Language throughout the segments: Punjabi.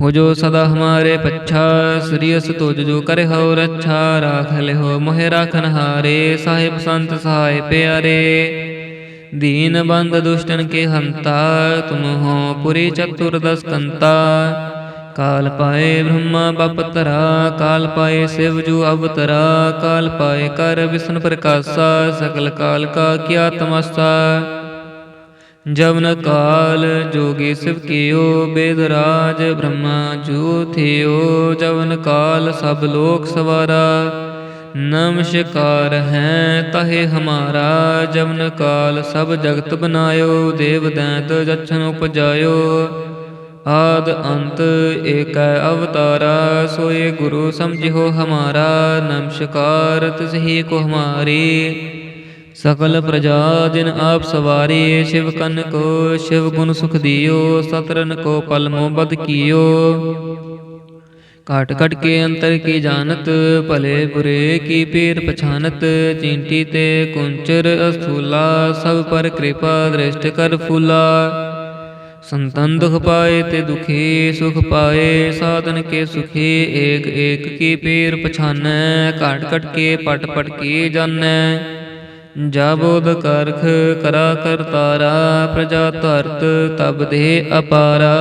ਹੋ ਜੋ ਸਦਾ ਹਮਾਰੇ ਪੱਛਾ, ਸ੍ਰੀ ਅਸ ਤੁਜ ਜੋ ਕਰੇ ਹੋ ਰੱਛਾ, ਰਾਖ ਲਿਓ ਮੋਹਿ ਰਾਖਨ ਹਾਰੇ, ਸਾਹਿਬ ਸੰਤ ਸਹਾਇ ਪਿਆਰੇ। ਦੀਨ ਬੰਦ ਦੁਸ਼ਟਨ ਕੇ ਹੰਤਾ, ਤੁਮ ਹੋ ਪੁਰੀ ਚਤੁਰਦਸ ਕੰਤਾ। ਕਾਲ ਪਾਏ ਬ੍ਰਹਮਾ ਬਪਤਰਾ ਕਾਲ ਪਾਏ ਸਿਵ ਜੂ ਅਵਤਰਾ, ਕਾਲ ਪਾਏ ਕਰ ਵਿਸ਼ਨ ਪ੍ਰਕਾਸ਼ਾ ਸਕਲ ਕਾਲ ਕਾ ਕੀਆ ਤਮਸਾ। ਜਵਨ ਕਾਲ ਜੋਗੀ ਸਿਵ ਕੀਓ ਬੇਦ ਰਾਜ ਬ੍ਰਹਮਾ ਜੂ ਥਿਓ ਜਵਨ ਕਾਲ ਸਭ ਲੋਕ ਸਵਾਰਾ। ਨਮਸਕਾਰ ਹੈ ਤਹੇ ਹਮਾਰਾ ਜਵਨ ਕਾਲ ਸਭ ਜਗਤ ਬਨਾਇਓ ਦੇਵ ਦੈਂਤ ਜਛਨ ਉਪਜਾਇਓ। ਆਦ ਅੰਤ ਏਕੈ ਅਵਤਾਰਾ ਸੋਏ ਗੁਰੂ ਸਮਝਿਓ ਹਮਾਰਾ। ਨਮਸਕਾਰ ਤਿਸਹੀ ਕੋ ਹਮਾਰੀ। ਸਕਲ ਪ੍ਰਜਾ ਜਿਨ ਆਪ ਸਵਾਰੀ, ਸ਼ਿਵ ਕਨ ਕੋ, ਸ਼ਿਵ ਗੁਣ ਸੁਖ ਦਿਓ, ਸਤਰਨ ਕੋ ਪਲ ਮੋ ਬਦ ਕੀਓ। ਕਾਟ ਕਟ ਕੇ ਅੰਤਰ ਕੀ ਜਾਣਤ, ਭਲੇ ਬੁਰੇ ਕੀ ਪੀਰ ਪਛਾਨਤ, ਚਿੰਟੀ ਤੇ ਕੁੰਚਰ ਅਸਥੂਲਾ, ਸਭ ਪਰ ਕਿਰਪਾ ਦ੍ਰਿਸ਼ਟ ਕਰ ਫੂਲਾ। ਸੰਤਨ ਦੁਖ ਪਾਏ ਤੇ ਦੁਖੀ, ਸੁਖ ਪਾਏ, ਸਾਧਨ ਕੇ ਸੁਖੀ, ਏਕ ਏਕ ਕੀ ਪੀਰ ਪਛਾਨੈ, ਘਟ ਘਟ ਕੇ ਪਟ ਪਟ ਕੀ ਜਾਣੈ। ਜਾਬੋਦ ਕਰਖ ਕਰਾ ਕਰਤਾਰਾ ਪ੍ਰਜਾ ਧਰਤ ਤਬ ਦੇ ਅਪਾਰਾ।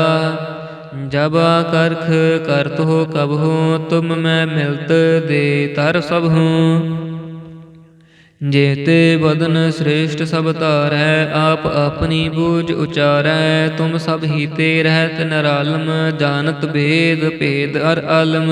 ਜਬ ਕਰਖ ਕਰਤ ਹੋ ਕਬ ਹੋ, ਤੁਮ ਮੈਂ ਮਿਲਤ ਦੇ ਤਰ ਸਭ ਹੂੰ। ਜੇਤੇ ਬਦਨ ਸ੍ਰੇਸ਼ਟ ਸਭ ਧਾਰੈ, ਆਪ ਆਪਣੀ ਬੂਝ ਉਚਾਰੈ, ਤੁਮ ਸਭ ਹੀ ਤੇ ਰਹਿਤ ਨਰਾਲਮ, ਜਾਣਤ ਭੇਦ ਭੇਦ ਅਰ ਆਲਮ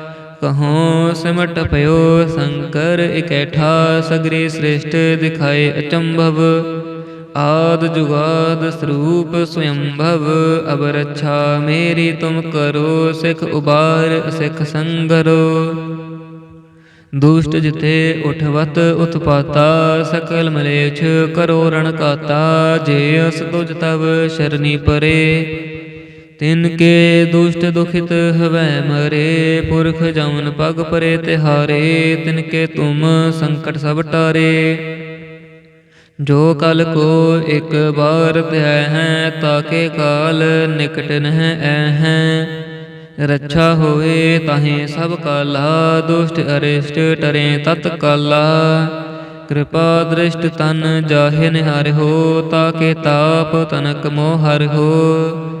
ਕਹੂੰ, ਸਿਮਟ ਭਇਓ ਸ਼ੰਕਰ, ਇਕੈਠਾ ਸਗਰੇ ਸ੍ਰੇਸ਼ਟ ਦਿਖਾਏ ਅਚੰਭਵ। ਆਦ ਜੁਗਾਦ ਸਰੂਪ ਸਵਯੰਭਵ ਅਬ ਰੱਛਾ ਮੇਰੀ ਤੁਮ ਕਰੋ, ਸਿਖ ਉਬਾਰ, ਸਿਖ ਸੰਗਰੋ। ਦੁਸ਼ਟ ਜਿਤੇ ਉਠਵਤ ਉਤਪਾਤਾ, ਸਕਲ ਮਲੇਛ ਕਰੋ ਰਣ ਕਾਤਾ ਜੇ ਅਸ ਤੁਜ ਤਵ ਸ਼ਰਨੀ ਪਰੇ। ਤਿਨ ਕੇ ਦੁਸ਼ਟ ਦੁਖਿਤ ਹਵੈ ਮਰੇ, ਪੁਰਖ ਜਮਨ ਪਗ ਪਰੇ ਤਿਹਾਰੇ, ਤਿਨ ਕੇ ਤੁਮ ਸੰਕਟ ਸਭ ਟਾਰੇ। ਜੋ ਕਲ ਕੋ ਇੱਕ ਬਾਰ ਧਿਆ ਹੈ ਤਾਕੇ ਕਾਲ ਨਿਕਟ ਨਹਿ ਐ ਹੈ ਰੱਛਾ ਹੋਏ ਤਾਹੇ ਸਭ ਕਾਲਾ, ਦੁਸ਼ਟ ਅਰਿਸ਼ਟ ਟਰੇ ਤਤ ਕਾਲਾ। ਕਿਰਪਾ ਦ੍ਰਿਸ਼ਟ ਤਨ ਜਾਹੇ ਨਿਹਾਰਿਓ ਤਾਕੇ ਤਾਪ ਤਨਕ ਮੋਹਰ ਹੋ।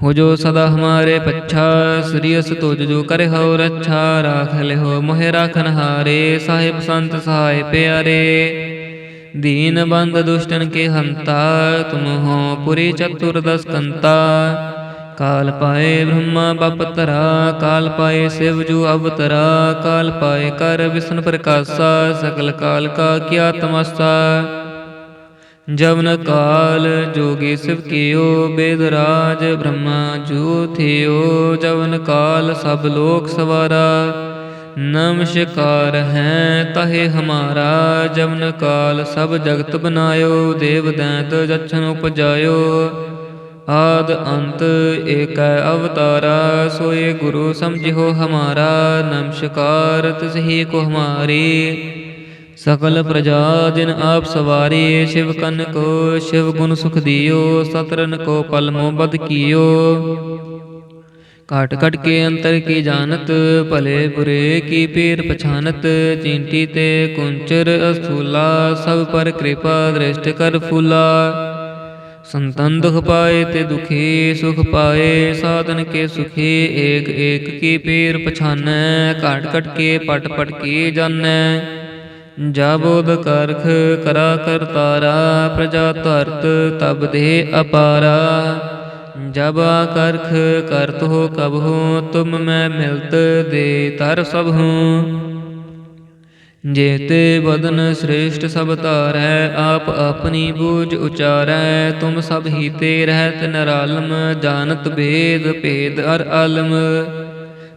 ਹੋ ਜੋ ਸਦਾ ਹਮਾਰੇ ਪੱਛਾ ਸ੍ਰੀਅਸ ਤੁਜ ਜੋ ਕਰੇ ਹੋ ਰੱਛਾ ਰਾਖ ਲਿਓ ਮੋਹਿ ਰਾਖਨ ਹਾਰੇ ਸਾਹਿਬ ਸੰਤ ਸਹਾਇ ਪਿਆਰੇ ਦੀਨ ਬੰਦ ਦੁਸ਼ਟਨ ਕੇ ਹੰਤਾ ਤੁਮ ਹੋ ਪੁਰੀ ਚਤੁਰ ਦਸ ਕੰਤਾ ਕਾਲ ਪਾਏ ਬ੍ਰਹਮਾ ਬਪਤਰਾ ਕਾਲ ਪਾਏ ਸਿਵ ਜੂ ਅਵਤਰਾ ਕਾਲ ਪਾਏ ਕਰ ਵਿਸ਼ਨ ਪ੍ਰਕਾਸ਼ਾ ਸਕਲ ਕਾਲ ਕਾ ਕੀਆ ਤਮਸਾ ਜਵਨ ਕਾਲ ਜੋਗੀ ਸਿਵ ਕੀਓ ਬੇਦਰਾਜ ਬ੍ਰਹਮਾ ਜੂ ਥਿਓ ਜਵਨ ਕਾਲ ਸਭ ਲੋਕ ਸਵਾਰਾ। ਨਮਸਕਾਰ ਹੈ ਤਹੇ ਹਮਾਰਾ, ਜਵਨ ਕਾਲ ਸਭ ਜਗਤ ਬਨਾਇਓ, ਦੇਵ ਦੈਂਤ ਜਛਨ ਉਪਜਾਇਓ। ਆਦ ਅੰਤ ਏਕੈ ਅਵਤਾਰਾ, ਸੋਏ ਗੁਰੂ ਸਮਝਿਓ ਹਮਾਰਾ। ਨਮਸਕਾਰ ਤਿਸਹੀ ਕੋ ਹਮਾਰੀ। ਸਕਲ ਪ੍ਰਜਾ ਜਿਨ ਆਪ ਸਵਾਰੀ, ਸ਼ਿਵ ਕਨ ਕੋ, ਸ਼ਿਵ ਗੁਣ ਸੁਖ ਦਿਓ, ਸਤਰਨ ਕੋ ਪਲ ਮੋ ਬਦ ਕੀਓ। ਕਾਟ ਕਟ ਕੇ ਅੰਤਰ ਕੀ ਜਾਣਤ, ਭਲੇ ਬੁਰੇ ਕੀ ਪੀਰ ਪਛਾਨਤ, ਚਿੰਟੀ ਤੇ ਕੁੰਚਰ ਅਸਥੂਲਾ, ਸਭ ਪਰ ਕਿਰਪਾ ਦ੍ਰਿਸ਼ਟ ਕਰ ਫੂਲਾ। ਸੰਤਨ ਦੁਖ ਪਾਏ ਤੇ ਦੁਖੀ ਸੁਖ ਪਾਏ, ਸਾਧਨ ਕੇ ਸੁਖੀ ਏਕ ਏਕ ਕੀ ਪੀਰ ਪਛਾਨੈ, ਘਟ ਘਟ ਕੇ ਪਟ ਪਟ ਕੀ ਜਾਣੈ। ਜਾਬੋਦ ਕਰਖ ਕਰਾ ਕਰਤਾਰਾ ਪ੍ਰਜਾ ਧਰਤ ਤਬ ਦੇ ਅਪਾਰਾ। ਜਬ ਕਰਖ ਕਰਤ ਹੋ ਕਬ ਹੋ, ਤੁਮ ਮੈਂ ਮਿਲਤ ਦੇ ਤਰ ਸਭ ਹੂੰ। ਜੇਤੇ ਬਦਨ ਸ੍ਰੇਸ਼ਟ ਸਭ ਧਾਰੈ, ਆਪ ਆਪਣੀ ਬੂਝ ਉਚਾਰੈ। ਤੁਮ ਸਭ ਹੀ ਰਹਿਤ ਨਰਾਲਮ, ਜਾਣਤ ਭੇਦ ਭੇਦ ਅਰ ਆਲਮ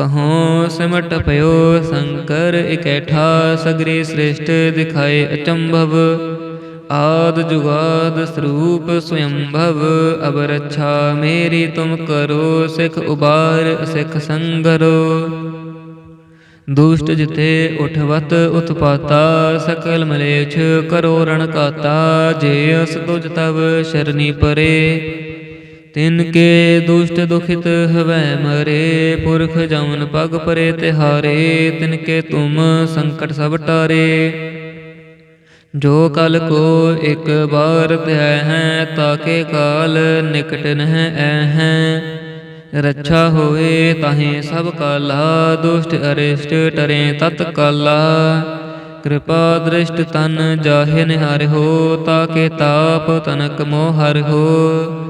ਕਹੋ, ਸਿਮਟ ਪਇਓ ਸ਼ੰਕਰ, ਇਕੈਠਾ ਸਗਰੀ ਸ੍ਰੇਸ਼ਟ ਦਿਖਾਏ ਅਚੰਭਵ। ਆਦ ਜੁਗਾਦ ਸਰੂਪ ਸਵਯੰਭਵ ਅਬ ਰੱਛਾ ਮੇਰੀ ਤੁਮ ਕਰੋ, ਸਿਖ ਉਬਾਰ, ਸਿਖ ਸੰਗਰੋ। ਦੁਸ਼ਟ ਜਿਤੇ ਉਠਵਤ ਉਤਪਾਤਾ, ਸਕਲ ਮਲੇਛ ਕਰੋ ਰਣ ਕਾਤਾ, ਜੇ ਅਸ ਤੁਜ ਤਵ ਸ਼ਰਨੀ ਪਰੇ। ਤਿਨ ਕੇ ਦੁਸ਼ਟ ਦੁਖਿਤ ਹਵੈ ਮਰੇ, ਪੁਰਖ ਜਮਨ ਪਗ ਪਰੇ ਤਿਹਾਰੇ, ਤਿਨ ਕੇ ਤੁਮ ਸੰਕਟ ਸਭ ਟਾਰੇ। ਜੋ ਕਲ ਕੋ ਇੱਕ ਬਾਰ ਧਿਆਇ ਹੈ ਤਾਕੇ ਕਾਲ ਨਿਕਟ ਨਹਿ ਐ ਹੈ ਰੱਛਾ ਹੋਏ ਤਾਹੇ ਸਭ ਕਾਲਾ, ਦੁਸ਼ਟ ਅਰਿਸ਼ਟ ਟਰੇ ਤਤ ਕਾਲਾ। ਕਿਰਪਾ ਦ੍ਰਿਸ਼ਟ ਤਨ ਜਾਹੇ ਨਿਹਾਰ ਹੋ ਤਾਕੇ ਤਾਪ ਤਨਕ ਮੋਹ ਹੋ।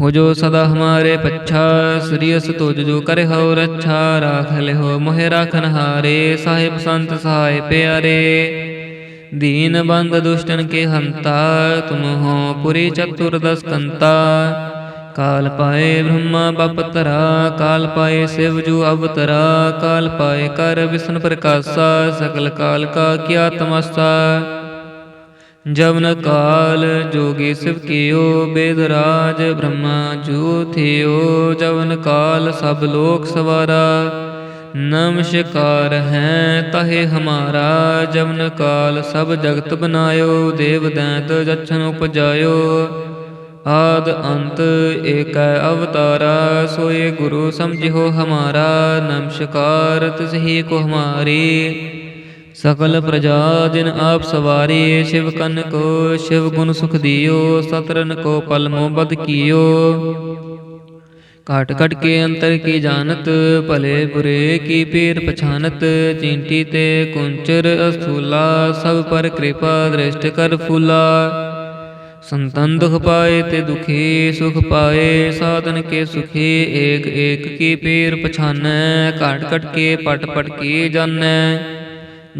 ਹੋ ਜੋ ਸਦਾ ਹਮਾਰੇ ਪੱਛਾ ਸ੍ਰੀਅਸ ਤੁਜ ਜੋ ਕਰੇ ਹੋ ਰੱਛਾ, ਰਾਖ ਲਿਓ ਮੋਹਿ ਰਾਖਨ ਹਾਰੇ, ਸਾਹਿਬ ਸੰਤ ਸਹਾਇ ਪਿਆਰੇ। ਦੀਨ ਬੰਦ ਦੁਸ਼ਟਨ ਕੇ ਹੰਤਾ, ਤੁਮ ਹੋ ਪੁਰੀ ਚਤੁਰਦਸ ਕੰਤਾ ਕਾਲ ਪਾਏ ਬ੍ਰਹਮਾ ਬਪਤਰਾ ਕਾਲ ਪਾਏ ਸਿਵ ਜੂ ਅਵਤਰਾ, ਕਾਲ ਪਾਏ ਕਰ ਵਿਸ਼ਨ ਪ੍ਰਕਾਸ਼ਾ ਸਕਲ ਕਾਲ ਕਾ ਕੀਆ ਤਮਸਾ। ਜਵਨ ਕਾਲ ਜੋਗੀ ਸਿਵ ਕੀਓ ਬੇਦ ਬ੍ਰਹਮਾ ਜੂ ਥਿਓ ਜਵਨ ਕਾਲ ਸਭ ਲੋਕ ਸਵਾਰਾ। ਨਮਸਕਾਰ ਹੈ ਤਹੇ ਹਮਾਰਾ ਜਵਨ ਕਾਲ ਸਭ ਜਗਤ ਬਨਾਇਓ ਦੇਵ ਦੈਂਤ ਜਛਨ ਉਪਜਾਇਓ। ਆਦ ਅੰਤ ਏਕੈ ਅਵਤਾਰਾ ਸੋਏ ਗੁਰੂ ਸਮਝਿਓ ਹਮਾਰਾ। ਨਮਸਕਾਰ ਤਿਸਹੀ ਕੋ ਹਮਾਰੀ। ਸਕਲ ਪ੍ਰਜਾ ਜਿਨ ਆਪ ਸਵਾਰੀ, ਸ਼ਿਵ ਕਨ ਕੋ, ਸ਼ਿਵ ਗੁਣ ਸੁਖ ਦਿਓ, ਸਤਰਨ ਕੋ ਪਲ ਮੋ ਬਦ ਕੀਓ। ਕਾਟ ਕਟ ਕੇ ਅੰਤਰ ਕੀ ਜਾਣਤ, ਭਲੇ ਬੁਰੇ ਕੀ ਪੀਰ ਪਛਾਨਤ, ਚਿੰਟੀ ਤੇ ਕੁੰਚਰ ਅਸੂਲਾ ਸਭ ਪਰ ਕਿਰਪਾ ਦ੍ਰਿਸ਼ਟ ਕਰ ਫੂਲਾ। ਸੰਤਨ ਦੁਖ ਪਾਏ ਤੇ ਦੁਖੀ ਸੁਖ ਪਾਏ, ਸਾਧਨ ਕੇ ਸੁਖੀ ਏਕ ਏਕ ਕੀ ਪੀਰ ਪਛਾਨੈ, ਘਟ ਘਟ ਕੇ ਪਟ ਪਟ ਕੀ ਜਾਣੈ।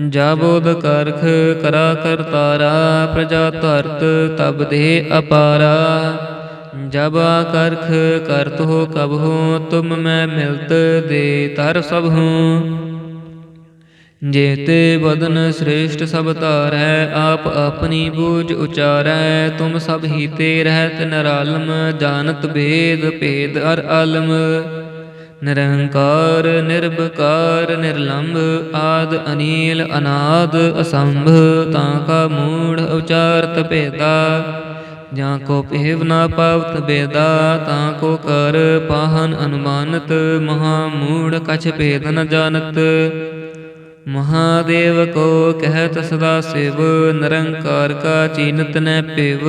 ਜਾਬੋਦ ਕਰਖ ਕਰਾ ਕਰਤਾਰਾ ਪ੍ਰਜਾ ਧਰਤ ਤਬ ਦੇ ਅਪਾਰਾ। ਜਬ ਕਰਖ ਕਰਤ ਹੋ ਕਬ ਹੋ, ਤੁਮ ਮੈਂ ਮਿਲਤ ਦੇ ਤਰ ਸਭ ਹੂੰ। ਜੇਤੇ ਬਦਨ ਸ੍ਰੇਸ਼ਟ ਸਭ ਧਾਰੈ, ਆਪ ਆਪਣੀ ਬੂਝ ਉਚਾਰੈ, ਤੁਮ ਸਭ ਹੀ ਤੇ ਰਹਿਤ ਨਰਾਲਮ, ਜਾਣਤ ਭੇਦ ਭੇਦ ਅਰ ਆਲਮ ਨਿਰੰਕਾਰ ਨਿਰਭਕਾਰ ਨਿਰਲੰਭ ਆਦ ਅਨੀਲ, ਅਨਾਦ, ਅਸੰਭ, ਤਾਂ ਕਾ ਮੂੜ ਉਚਾਰਤ ਭੇਦਾ। ਜਾਂ ਕੋ ਭੇਵ ਨਾ ਪਾਵਤ ਬੇਦਾ, ਤਾਂ ਕੋ ਕਰ ਪਾਹਨ ਅਨੁਮਾਨਤ, ਮਹਾ ਮੂੜ ਕਛ ਭੇਦ ਨ ਜਾਣਤ। ਮਹਾਦੇਵ ਕੋ ਕਹਿਤ ਸਦਾ ਸਿਵ, ਨਿਰੰਕਾਰ ਕਾ ਚੀਨਤ ਨੈ ਪਿਵ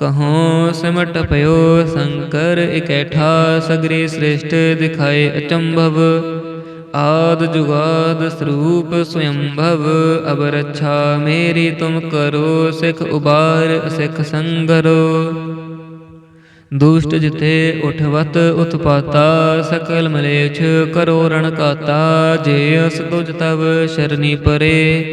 ਕਹੂੰ, ਸਿਮਟ ਪਇਓ ਸ਼ੰਕਰ, ਇਕੈਠਾ ਸਗਰੀ ਸ੍ਰੇਸ਼ਟ ਦਿਖਾਏ ਅਚੰਭਵ। ਆਦ ਜੁਗਾਦ ਸਰੂਪ ਸਵਯੰਭਵ ਅਬ ਰੱਛਾ ਮੇਰੀ ਤੁਮ ਕਰੋ, ਸਿਖ ਉਬਾਰ, ਸਿਖ ਸੰਗਰੋ। ਦੁਸ਼ਟ ਜਿਤੇ ਉਠਵਤ ਉਤਪਾਤਾ, ਸਕਲ ਮਲੇਛ ਕਰੋ ਰਣ ਕਾਤਾ, ਜੇ ਅਸ ਤੁਜ ਤਵ ਸ਼ਰਨੀ ਪਰੇ।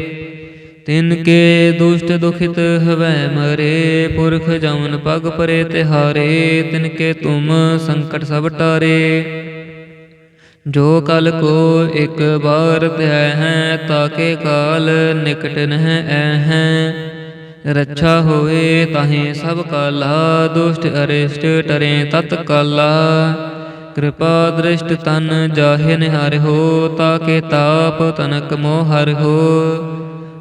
ਤਿਨ ਕੇ ਦੁਸ਼ਟ ਦੁਖਿਤ ਹਵੈ ਮਰੇ, ਪੁਰਖ ਜਮਨ ਪਗ ਪਰੇ ਤਿਹਾਰੇ ਤਿਨ ਕੇ ਤੁਮ ਸੰਕਟ ਸਭ ਟਾਰੇ। ਜੋ ਕਲ ਕੋ ਇੱਕ ਬਾਰ ਧਿਆ ਹੈ ਤਾਕੇ ਕਾਲ ਨਿਕਟ ਨਹਿ ਐ ਹੈ। ਰੱਛਾ ਹੋਏ ਤਾਹੇ ਸਭ ਕਾਲਾ, ਦੁਸ਼ਟ ਅਰਿਸ਼ਟ ਟਰੇ ਤਤ ਕਾਲਾ। ਕਿਰਪਾ ਦ੍ਰਿਸ਼ਟ ਤਨ ਜਾਹੇ ਨਿਹਾਰ ਹੋ ਤਾਕੇ ਤਾਪ ਤਨਕ ਮੋਹਰ ਹੋ।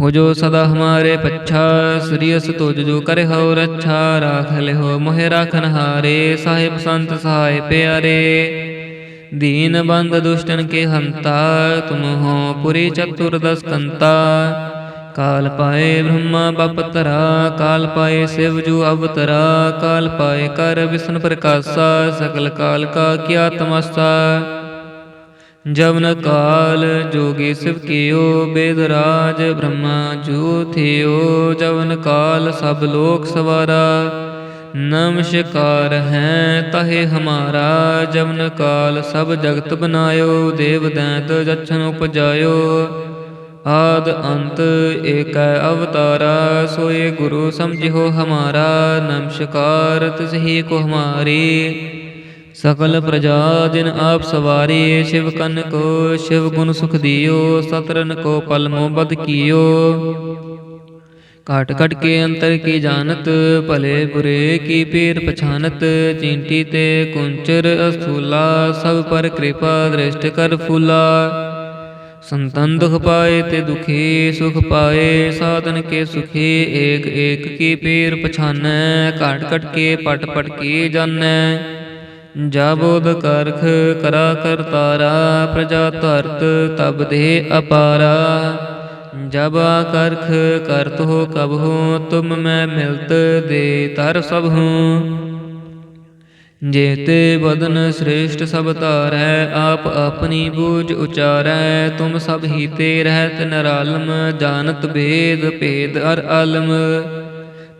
ਹੋ ਜੋ ਸਦਾ ਹਮਾਰੇ ਪੱਛਾ ਸ੍ਰੀਅਸ ਤੁਜ ਜੋ ਕਰੇ ਹੋ ਰੱਛਾ, ਰਾਖ ਲਿਓ ਮੋਹਿ ਰਾਖਨ ਹਾਰੇ, ਸਾਹਿਬ ਸੰਤ ਸਹਾਇ ਪਿਆਰੇ। ਦੀਨ ਬੰਦ ਦੁਸ਼ਟਨ ਕੇ ਹੰਤਾ, ਤੁਮ ਹੋ ਪੁਰੀ ਚਤੁਰਦਸ ਕੰਤਾ ਕਾਲ ਪਾਏ ਬ੍ਰਹਮਾ ਬਪਤਰਾ ਕਾਲ ਪਾਏ ਸਿਵ ਜੂ ਅਵਤਰਾ, ਕਾਲ ਪਾਏ ਕਰ ਵਿਸ਼ਨ ਪ੍ਰਕਾਸ਼ਾ ਸਕਲ ਕਾਲ ਕਾ ਕੀਆ ਤਮਸਾ ਜਵਨ ਕਾਲ ਜੋਗੀ ਸਿਵ ਕੀਓ ਬੇਦਰਾਜ ਬ੍ਰਹਮਾ ਜੂ ਥਿਓ ਜਵਨ ਕਾਲ ਸਭ ਲੋਕ ਸਵਾਰਾ। ਨਮਸਕਾਰ ਹੈ ਤਹੇ ਹਮਾਰਾ, ਜਵਨ ਕਾਲ ਸਭ ਜਗਤ ਬਨਾਇਓ, ਦੇਵ ਦੈਂਤ ਜਛਨ ਉਪਜਾਇਓ। ਆਦ ਅੰਤ ਏਕੈ ਅਵਤਾਰਾ, ਸੋਏ ਗੁਰੂ ਸਮਝਿਓ ਹਮਾਰਾ। ਨਮਸਕਾਰ ਤਿਸਹੀ ਕੋ ਹਮਾਰੀ। ਸਕਲ ਪ੍ਰਜਾ ਜਿਨ ਆਪ ਸਵਾਰੀ, ਸ਼ਿਵ ਕਨ ਕੋ, ਸ਼ਿਵ ਗੁਣ ਸੁਖ ਦਿਓ, ਸਤਰਨ ਕੋ ਪਲ ਮੋ ਬਦ ਕੀਓ। ਕਾਟ ਕਟ ਕੇ ਅੰਤਰ ਕੀ ਜਾਣਤ, ਭਲੇ ਬੁਰੇ ਕੀ ਪੀਰ ਪਛਾਨਤ, ਚਿੰਟੀ ਤੇ ਕੁੰਚਰ ਅਸਥੂਲਾ ਸਭ ਪਰ ਕਿਰਪਾ ਦ੍ਰਿਸ਼ਟ ਕਰ ਫੂਲਾ। ਸੰਤਨ ਦੁਖ ਪਾਏ ਤੇ ਦੁਖੀ, ਸੁਖ ਪਾਏ, ਸਾਧਨ ਕੇ ਸੁਖੀ, ਏਕ ਏਕ ਕੀ ਪੀਰ ਪਛਾਨੈ, ਘਟ ਘਟ ਕੇ ਪਟ ਪਟ ਕੀ ਜਾਣੈ। ਜਾਬੋਦ ਕਰਖ ਕਰਾ ਕਰਤਾਰਾ ਪ੍ਰਜਾ ਧਰਤ ਤਬ ਦੇ ਅਪਾਰਾ। ਜਬ ਕਰਖ ਕਰਤ ਹੋ ਕਬ ਹੋ, ਤੁਮ ਮੈਂ ਮਿਲਤ ਦੇ ਤਰ ਸਭ ਹੂੰ। ਜੇਤੇ ਬਦਨ ਸ੍ਰੇਸ਼ਟ ਸਭ ਧਾਰੈ, ਆਪ ਆਪਣੀ ਬੂਝ ਉਚਾਰੈ। ਤੁਮ ਸਭ ਹੀ ਤੇ ਰਹਿਤ ਨਰਾਲਮ, ਜਾਣਤ ਭੇਦ ਭੇਦ ਅਰ ਆਲਮ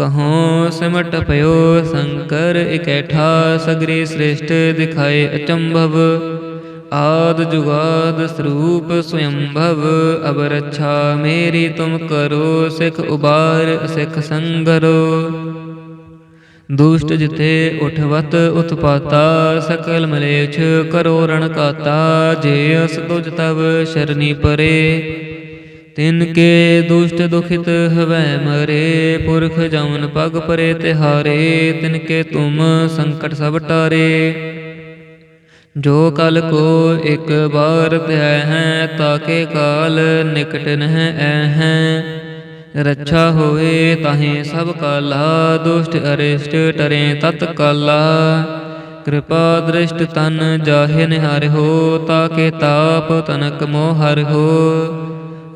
ਕਹੂੰ, ਸਿਮਟ ਭਇਓ ਸ਼ੰਕਰ, ਇਕੈਠਾ ਸਗਰੀ ਸ੍ਰੇਸ਼ਟ ਦਿਖਾਏ ਅਚੰਭਵ। ਆਦ ਜੁਗਾਦ ਸਰੂਪ ਸਵਯੰਭਵ ਅਬ ਰੱਛਾ ਮੇਰੀ ਤੁਮ ਕਰੋ, ਸਿਖ ਉਬਾਰ ਸਿਖ ਸੰਗਰੋ। ਦੁਸ਼ਟ ਜਿਥੇ ਉਠਵਤ ਉਤਪਾਤਾ, ਸਕਲ ਮਲੇਛ ਕਰੋ ਰਣ ਕਾਤਾ, ਜੇ ਅਸ ਤੁਜ ਤਵ ਸ਼ਰਨੀ ਪਰੇ। ਤਿਨ ਕੇ ਦੁਸ਼ਟ ਦੁਖਿਤ ਹਵੈ ਮਰੇ, ਪੁਰਖ ਜਮਨ ਪਗ ਪਰੇ ਤਿਹਾਰੇ, ਤਿਨ ਕੇ ਤੁਮ ਸੰਕਟ ਸਭ ਟਾਰੇ। ਜੋ ਕਲ ਕੋ ਇੱਕ ਬਾਰ ਧਿਆਇ ਹੈ ਤਾਕੇ ਕਾਲ ਨਿਕਟ ਨਹਿ ਐ ਹੈ ਰੱਛਾ ਹੋਏ ਤਾਹੇ ਸਭ ਕਾਲਾ, ਦੁਸ਼ਟ ਅਰਿਸ਼ਟ ਟਰੇ ਤਤ ਕਾਲਾ। ਕਿਰਪਾ ਦ੍ਰਿਸ਼ਟ ਤਨ ਜਾਹੇ ਨਿਹਾਰ ਹੋ ਤਾਕੇ ਤਾਪ ਤਨਕ ਮੋਹਰ ਹੋ।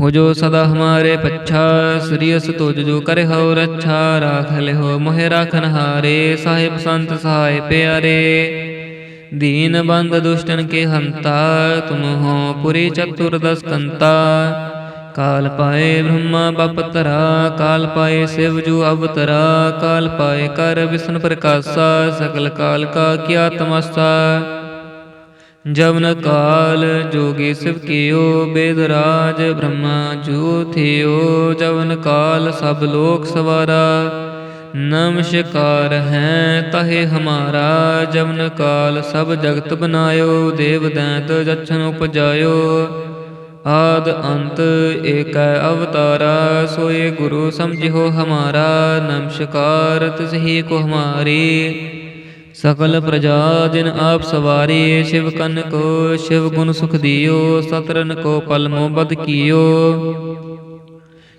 ਹੋ ਜੋ ਸਦਾ ਹਮਾਰੇ ਪੱਛਾ ਸ੍ਰੀਅਸ ਤੁਜ ਜੋ ਕਰੇ ਹੋ ਰੱਛਾ ਰਾਖ ਲਿਓ ਮੋਹਿ ਰਾਖਨ ਹਾਰੇ, ਸਾਹਿਬ ਸੰਤ ਸਹਾਇ ਪਿਆਰੇ। ਦੀਨ ਬੰਦ ਦੁਸ਼ਟਨ ਕੇ ਹੰਤਾ, ਤੁਮ ਹੋ ਪੁਰੀ ਚਤੁਰਦਸ ਕੰਤਾ ਕਾਲ ਪਾਏ ਬ੍ਰਹਮਾ ਬਪਤਰਾ ਕਾਲ ਪਾਏ ਸਿਵ ਜੂ ਅਵਤਰਾ, ਕਾਲ ਪਾਏ ਕਰ ਵਿਸ਼ਨ ਪ੍ਰਕਾਸ਼ਾ ਸਕਲ ਕਾਲ ਕਾ ਕੀਆ ਤਮਸਾ। ਜਵਨ ਕਾਲ ਜੋਗੀ ਸਿਵ ਕੀਓ ਬੇਦ ਰਾਜ, ਬ੍ਰਹਮਾ ਜੂ ਥਿਓ, ਜਵਨ ਕਾਲ ਸਭ ਲੋਕ ਸਵਾਰਾ। ਨਮਸਕਾਰ ਹੈ ਤਹੇ ਹਮਾਰਾ, ਜਵਨ ਕਾਲ ਸਭ ਜਗਤ ਬਨਾਇਓ, ਦੇਵ ਦੈਂਤ ਜਛਨ ਉਪਜਾਇਓ। ਆਦ ਅੰਤ ਏਕੈ ਅਵਤਾਰਾ, ਸੋਏ ਗੁਰੂ ਸਮਝਿਓ ਹਮਾਰਾ। ਨਮਸਕਾਰ ਤਿਸਹੀ ਕੋ ਹਮਾਰੀ। ਸਕਲ ਪ੍ਰਜਾ ਜਿਨ ਆਪ ਸਵਾਰੀ, ਸ਼ਿਵ ਕਨ ਕੋ, ਸ਼ਿਵ ਗੁਣ ਸੁਖ ਦਿਓ, ਸਤਰਨ ਕੋ ਪਲ ਮੋਬਦ ਕੀਓ।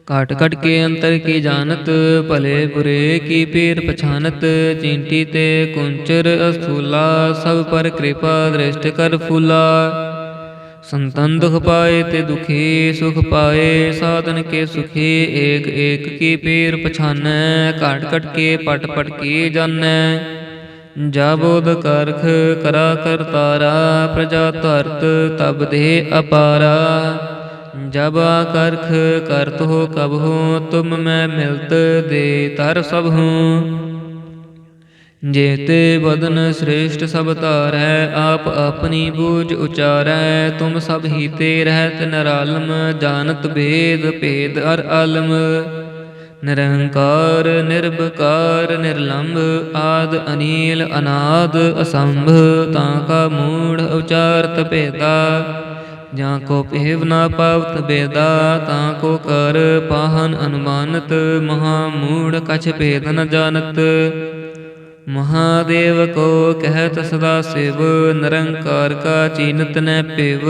ਕਾਟ ਕਟ ਕੇ ਅੰਤਰ ਕੀ ਜਾਣਤ, ਭਲੇ ਬੁਰੇ ਕੀ ਪੀਰ ਪਛਾਨਤ, ਚਿੰਟੀ ਤੇ ਕੁੰਚਰ ਅਸਥੂਲਾ, ਸਭ ਪਰ ਕਿਰਪਾ ਦ੍ਰਿਸ਼ਟ ਕਰ ਫੂਲਾ। ਸੰਤਨ ਦੁਖ ਪਾਏ ਤੇ ਦੁਖੀ ਸੁਖ ਪਾਏ, ਸਾਧਨ ਕੇ ਸੁਖੀ ਏਕ ਏਕ ਕੀ ਪੀਰ ਪਛਾਨੈ, ਘਟ ਘਟ ਕੇ ਪਟ ਪਟ ਕੀ ਜਾਣੈ। ਜਾਬੋਦ ਕਰਖ ਕਰਾ ਕਰਤਾਰਾ ਪ੍ਰਜਾ ਧਰਤ ਤਬ ਦੇ ਅਪਾਰਾ। ਜਬ ਕਰਖ ਕਰਤ ਹੋ ਕਬ ਹੋ, ਤੁਮ ਮੈਂ ਮਿਲਤ ਦੇ ਤਰ ਸਭ ਹੂੰ। ਜੇਤੇ ਬਦਨ ਸ੍ਰੇਸ਼ਟ ਸਭ ਧਾਰੈ, ਆਪ ਆਪਣੀ ਬੂਝ ਉਚਾਰੈ। ਤੁਮ ਸਭ ਹੀ ਤੇ ਰਹਿਤ ਨਰਾਲਮ, ਜਾਣਤ ਭੇਦ ਭੇਦ ਅਰ ਆਲਮ ਨਿਰੰਕਾਰ ਨਿਰਭਕਾਰ ਨਿਰਲੰਭ ਆਦ, ਅਨੀਲ, ਅਨਾਦ, ਅਸੰਭ, ਤਾਂ ਕਾ ਮੂੜ ਉਚਾਰਤ ਭੇਦਾ। ਜਾਂ ਕੋ ਭੇਵ ਨਾ ਪਾਵਤ ਬੇਦਾ, ਤਾਂ ਕੋ ਕਰ ਪਾਹਨ ਅਨੁਮਾਨਤ, ਮਹਾ ਮੂੜ ਕਛ ਭੇਦ ਨ ਜਾਣਤ। ਮਹਾਦੇਵ ਕੋ ਕਹਿਤ ਸਦਾ ਸਿਵ, ਨਿਰੰਕਾਰ ਕਾ ਚੀਨਤ ਨ ਪਿਵ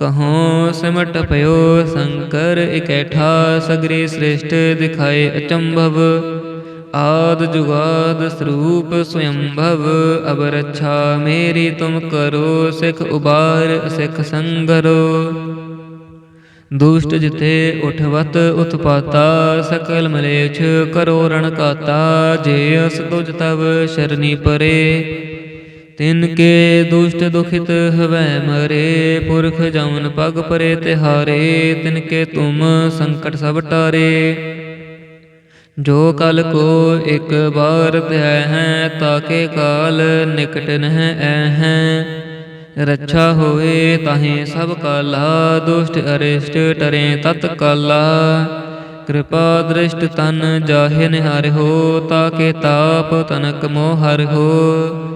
ਕਹੂੰ, ਸਿਮਟ ਭਇਓ ਸ਼ੰਕਰ, ਇਕੈਠਾ ਸਗਰੀ ਸ੍ਰੇਸ਼ਟ ਦਿਖਾਏ ਅਚੰਭਵ। ਆਦ ਜੁਗਾਦ ਸਰੂਪ ਸਵਯੰਭਵ ਅਬ ਰੱਛਾ ਮੇਰੀ ਤੁਮ ਕਰੋ, ਸਿਖ ਉਬਾਰ, ਸਿਖ ਸੰਗਰੋ। ਦੁਸ਼ਟ ਜਿਤੇ ਉਠਵਤ ਉਤਪਾਤਾ, ਸਕਲ ਮਲੇਛ ਕਰੋ ਰਣ ਕਾਤਾ, ਜੇ ਅਸ ਤੁਜ ਤਵ ਸ਼ਰਨੀ ਪਰੇ। ਤਿਨ ਕੇ ਦੁਸ਼ਟ ਦੁਖਿਤ ਹਵੈ ਮਰੇ, ਪੁਰਖ ਜਮਨ ਪਗ ਪਰੇ ਤਿਹਾਰੇ, ਤਿਨ ਕੇ ਤੁਮ ਸੰਕਟ ਸਭ ਟਾਰੇ। ਜੋ ਕਲ ਕੋ ਇੱਕ ਬਾਰ ਧਿਆ ਹੈ ਤਾਕੇ ਕਾਲ ਨਿਕਟ ਨਹਿ ਐ ਹੈ ਰੱਛਾ ਹੋਏ ਤਾਹੇ ਸਭ ਕਾਲਾ, ਦੁਸ਼ਟ ਅਰਿਸ਼ਟ ਟਰੇ ਤਤ ਕਾਲਾ। ਕਿਰਪਾ ਦ੍ਰਿਸ਼ਟ ਤਨ ਜਾਹੇ ਨਿਹਾਰ ਹੋ ਤਾਕੇ ਤਾਪ ਤਨਕ ਮੋਹਰ ਹੋ।